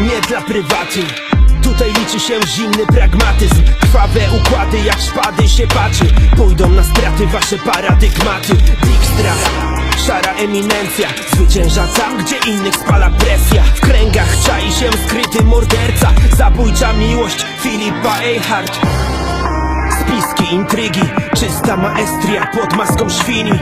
nie dla prywaty. Tutaj liczy się zimny pragmatyzm. Krwawe układy jak szpady się patrzy. Pójdą na straty wasze paradygmaty. Dijkstra Szara eminencja. Zwycięża tam, gdzie innych spala presja. W kręgach czai się skryty morderca. Zabójcza miłość Filipa Eichhardt. Spiski, intrygi, czysta maestria pod maską świni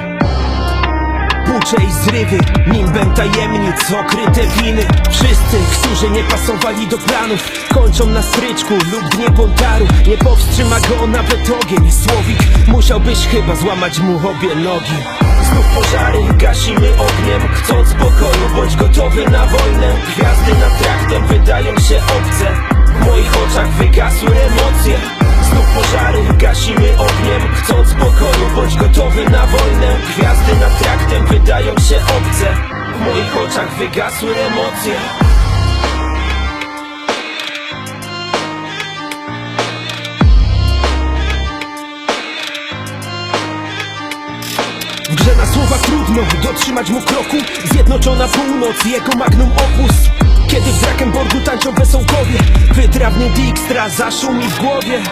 Bucze i zrywy, nimbem tajemnic, okryte winy. Wszyscy, którzy nie pasowali do planów Kończą na stryczku lub dnie pontaru Nie powstrzyma go nawet ogień. Słowik, musiałbyś chyba złamać mu obie nogi. Znów pożary, gasimy ogniem Chcąc pokoju, bądź gotowy na wojnę. Gwiazdy nad ogniem Chcąc pokoju, bądź gotowy na wojnę. Gwiazdy nad traktem wydają się obce. W moich oczach wygasły emocje. W grze na słowa trudno dotrzymać mu kroku. Zjednoczona północ, jego magnum opus. Kiedy w Drakenborgu tańczą wesołkowie Wytrawny Dijkstra zaszumi w głowie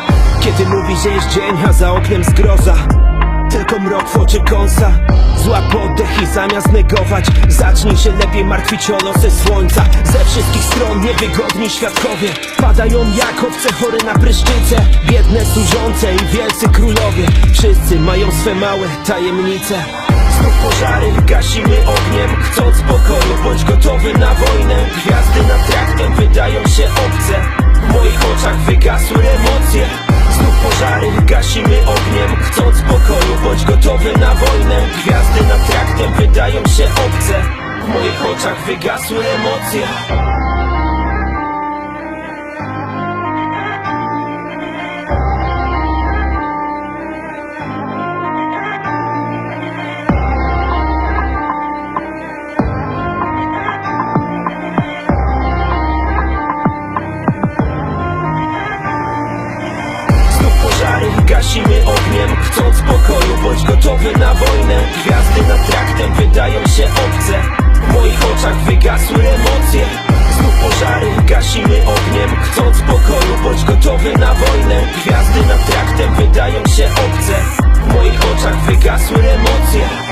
Kiedy mówi, że jest dzień, a za oknem zgroza. Tylko mrok w oczy kąsa. Złap oddech i zamiast negować Zacznij się lepiej martwić o losy słońca. Ze wszystkich stron niewygodni świadkowie. Padają jak owce chore na pryszczyce. Biedne służące i wielcy królowie. Wszyscy mają swe małe tajemnice. Znów pożary, gasimy ogniem. Chcąc pokoju, bądź gotowy na wojnę. Gwiazdy nad traktem wydają się obce. W moich oczach wygasły emocje Znów pożary, gasimy ogniem. Chcąc pokoju, bądź gotowy na wojnę. Gwiazdy nad traktem wydają się obce. W moich oczach wygasły emocje gasimy ogniem. Chcąc pokoju, bądź gotowy na wojnę. Gwiazdy nad traktem wydają się obce. W moich oczach wygasły emocje. Znów pożary, gasimy ogniem. Chcąc pokoju, bądź gotowy na wojnę. Gwiazdy nad traktem wydają się obce. W moich oczach wygasły emocje.